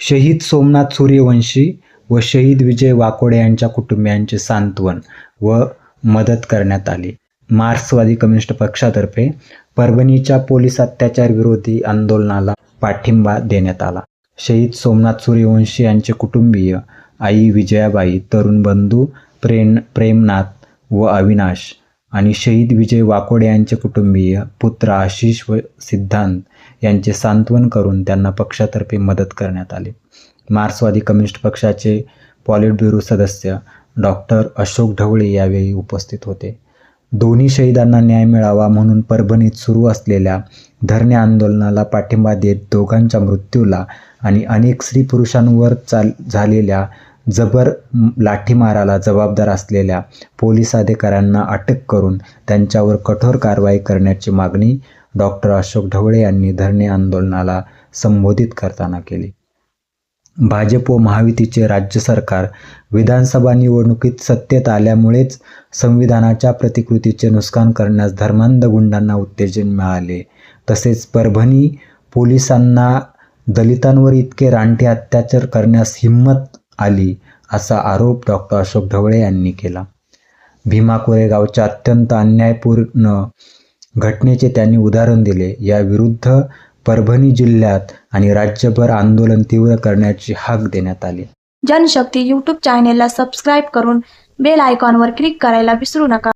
शहीद सोमनाथ सूर्यवंशी व शहीद विजय वाकोडे यांच्या कुटुंबियांचे सांत्वन व मदत करण्यात आली. मार्क्सवादी कम्युनिस्ट पक्षातर्फे परभणीच्या पोलीस अत्याचार विरोधी आंदोलनाला पाठिंबा देण्यात आला. शहीद सोमनाथ सूर्यवंशी यांचे कुटुंबीय आई विजयाबाई तरुण बंधू प्रेम प्रेमनाथ व अविनाश आणि शहीद विजय वाकोडे यांचे कुटुंबीय पुत्र आशिष व सिद्धांत यांचे सांत्वन करून त्यांना पक्षातर्फे मदत करण्यात आली. मार्क्सवादी कम्युनिस्ट पक्षाचे पॉलिट ब्युरो सदस्य डॉक्टर अशोक ढवळे यावेळी उपस्थित होते. दोन्ही शहीदांना न्याय मिळावा म्हणून परभणीत सुरू असलेल्या धरणे आंदोलनाला पाठिंबा देत दोघांच्या मृत्यूला आणि अनेक स्त्री पुरुषांवर चाल झालेल्या जबर लाठीमाराला जबाबदार असलेल्या पोलीस अधिकाऱ्यांना अटक करून त्यांच्यावर कठोर कारवाई करण्याची मागणी डॉक्टर अशोक ढवळे यांनी धरणे आंदोलनाला संबोधित करताना केली. भाजप व महायुतीचे राज्य सरकार विधानसभा निवडणुकीत सत्तेत आल्यामुळेच संविधानाच्या प्रतिकृतीचे नुकसान करण्यास धर्मांध गुंडांना उत्तेजन मिळाले. तसेच परभणी पोलिसांना दलितांवर इतके रानटी अत्याचार करण्यास हिंमत आली असा आरोप डॉक्टर अशोक ढवळे यांनी केला. भीमा कोरेगावच्या अत्यंत अन्यायपूर्ण घटनेचे त्यांनी उदाहरण दिले. या विरुद्ध परभणी जिल्ह्यात आणि राज्यभर आंदोलन तीव्र करण्याची हाक देण्यात आली. जनशक्ती यूट्यूब चॅनेलला सबस्क्राईब करून बेल आयकॉनवर क्लिक करायला विसरू नका.